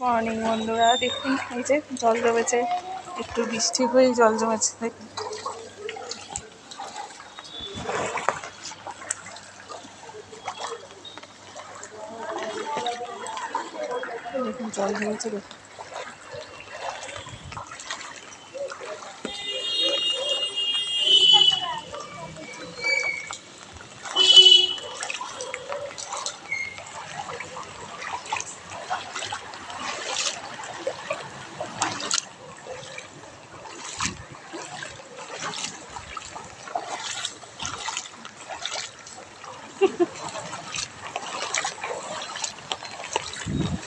Morning বন্ধুরা। দেখুন, এই যে জল জমেছে, একটু বৃষ্টি হয়েই জল জমেছে। দেখুন দেখুন, জল জমেছে, দেখুন। you.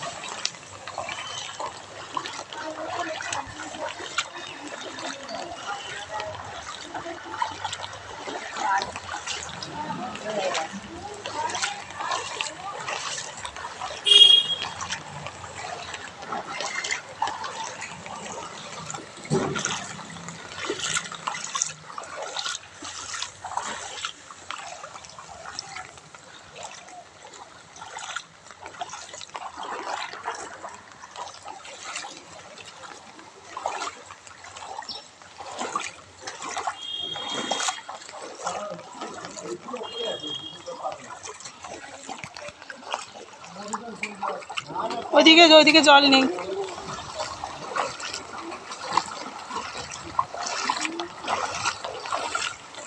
ওইদিকে ওইদিকে জল নেই।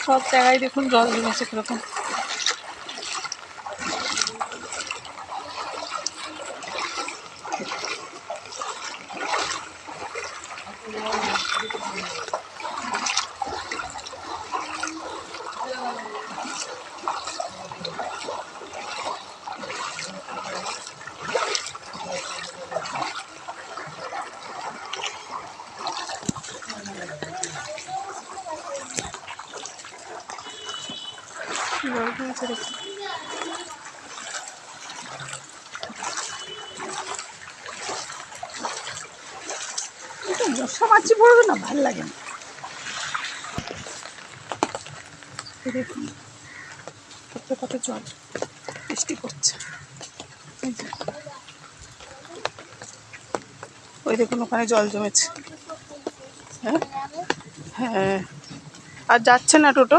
সব জায়গায় দেখুন জল জমেছে কীরকম। জল মাছি পড়বে না? ভালো লাগে না। দেখুন, কত কত জল বৃষ্টি পড়ছে। ওই দেখুন, ওখানে জল জমেছে। হ্যাঁ? হ্যাঁ। আর যাচ্ছে না টোটো?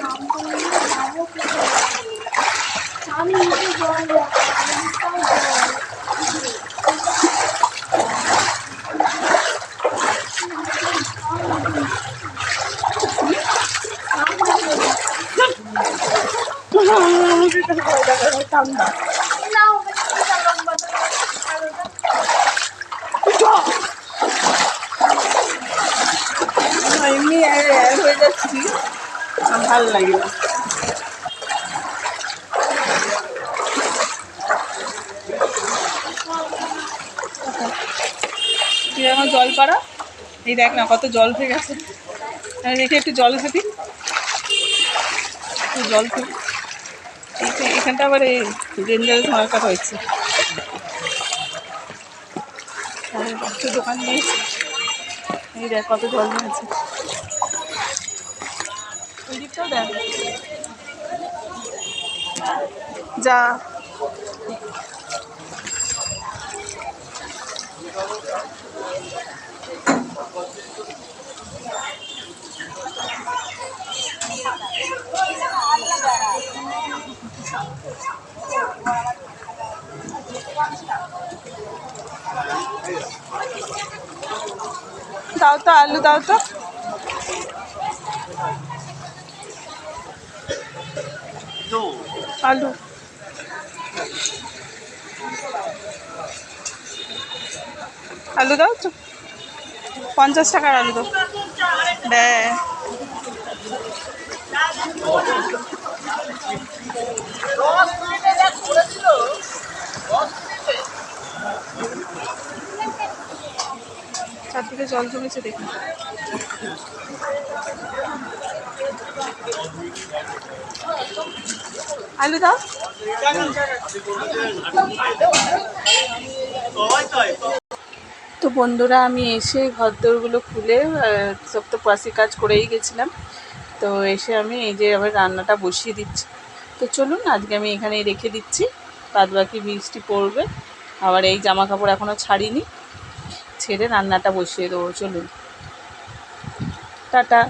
남편이 나보고 잠이 이제 좋은 거 감사합니다. ভালো লাগে না আমার জল পাড়া? এই দেখ না, কত জল হয়ে গেছে। আমি একটু জল খেতি একটু জল খেতে এখানটা আবার এই ডেঞ্জারাস মার্কার হয়েছে দোকান নিয়েছি এই দেখ কত জল জমেছে ওই দিকটাও যা। দাও তো আলু দাও তো। আলু। আলু। দাও তো। পঞ্চাশ টাকার আলু দাও। হ্যাঁ চারদিকে জল জমেছে দেখুন। আলু দাও তো বন্ধুরা, আমি এসে ঘরদোরগুলো খুলে সব তো পাশি কাজ করেই গেছিলাম। তো এসে আমি এই যে আবার রান্নাটা বসিয়ে দিচ্ছি। তো চলুন, আজকে আমি এখানেই রেখে দিচ্ছি। বাদ বাকি বৃষ্টি পড়বে। আবার এই জামা কাপড় এখনও ছাড়িনি। ছেড়ে রান্নাটা বসিয়ে দেবো। চলুন। টাটা।